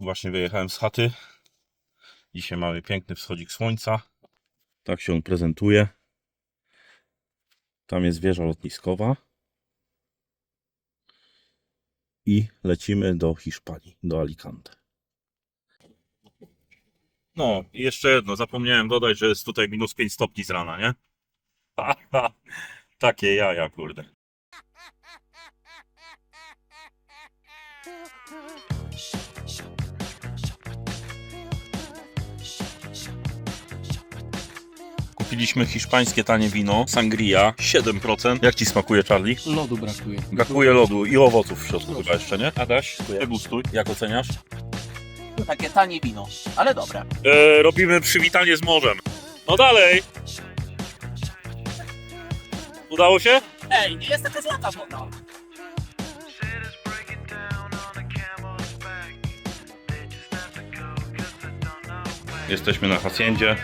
Właśnie wyjechałem z chaty. Dzisiaj mamy piękny wschodzik słońca. Tak się on prezentuje. Tam jest wieża lotniskowa. I lecimy do Hiszpanii, do Alicante. No, i jeszcze jedno, zapomniałem dodać, że jest tutaj minus 5 stopni z rana, nie? Takie jaja, kurde. Kupiliśmy hiszpańskie tanie wino, sangria, 7%. Jak ci smakuje, Charlie? Lodu brakuje. Brakuje lodu i owoców w środku chyba jeszcze, nie? Adaś, degustuj. Jak oceniasz? Takie tanie wino, ale dobre. E, robimy przywitanie z morzem. No dalej! Udało się? Ej, nie jest taka złota woda. Jesteśmy na haciendzie.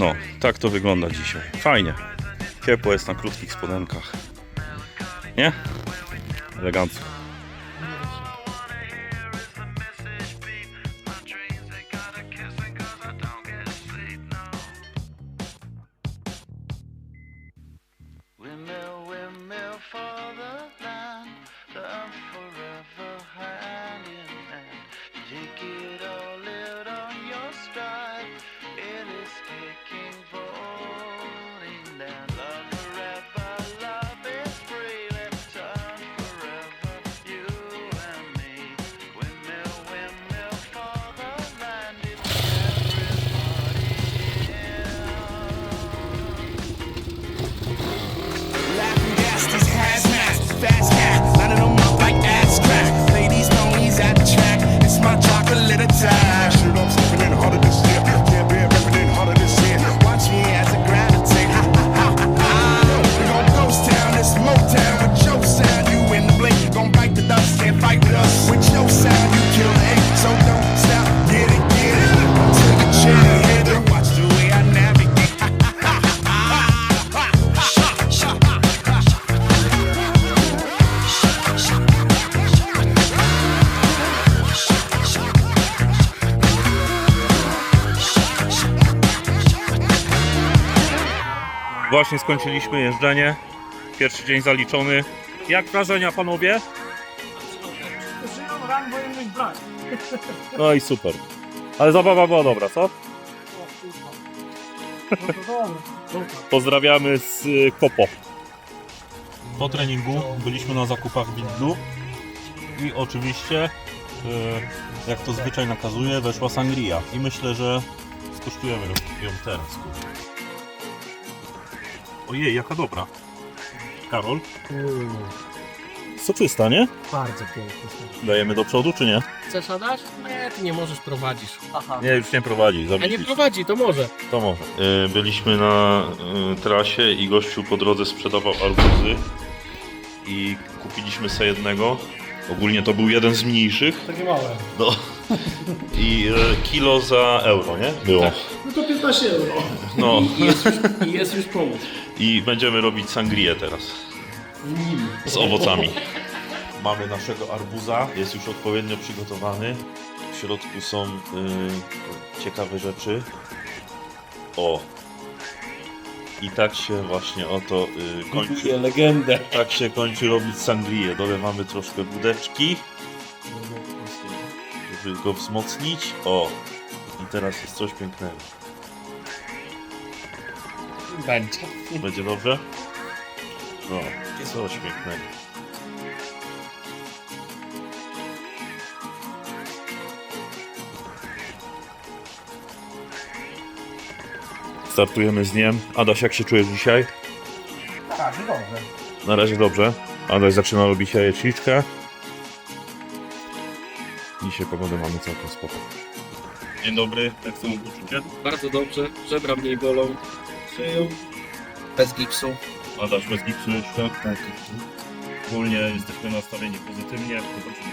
No, tak to wygląda dzisiaj. Fajnie. Ciepło jest na krótkich spodenkach. Nie? Elegancko. Właśnie skończyliśmy jeżdżenie. Pierwszy dzień zaliczony. Jak wrażenia, panowie? No i super. Ale zabawa była dobra, co? Pozdrawiamy z y, Kopo. Po treningu byliśmy na zakupach w i oczywiście, y, jak to zwyczaj nakazuje, weszła sangria. I myślę, że skosztujemy ją teraz. Ojej, jaka dobra. Karol? Soczysta, nie? Bardzo pięknie. Dajemy do przodu, czy nie? Chcesz Adaś? Nie, ty nie możesz prowadzisz. Aha. Nie, już nie prowadzi. A nie prowadzi, to może. To może. Y, Byliśmy na y, trasie i gościu po drodze sprzedawał arbuzy i kupiliśmy sobie jednego. Ogólnie to był jeden z mniejszych. Takie małe. No. I y, kilo za euro, nie? Było. No to 15 euro. No. I jest już, i jest już pomysł. I będziemy robić sangrię teraz. Z owocami. Mamy naszego arbuza, jest już odpowiednio przygotowany. W środku są y, ciekawe rzeczy. O! I tak się właśnie oto y, kończy. legendę. Tak się kończy robić sangrię. Dolewamy troszkę wódeczki, żeby go wzmocnić. O! I teraz jest coś pięknego. Będzie. Będzie dobrze? No, coś pięknego. Startujemy z dniem. Adaś, jak się czujesz dzisiaj? Tak, dobrze. Na razie dobrze. Adaś zaczyna robić jajeczniczkę. Dzisiaj pogodę mamy całkiem spoko. Dzień dobry, jak są uczucie? Bardzo dobrze. Żebra mniej bolą. Szyją. Bez gipsu. Adaś bez gipsu jeszcze? Tak. Ogólnie jesteśmy nastawieni pozytywnie. Zobaczymy,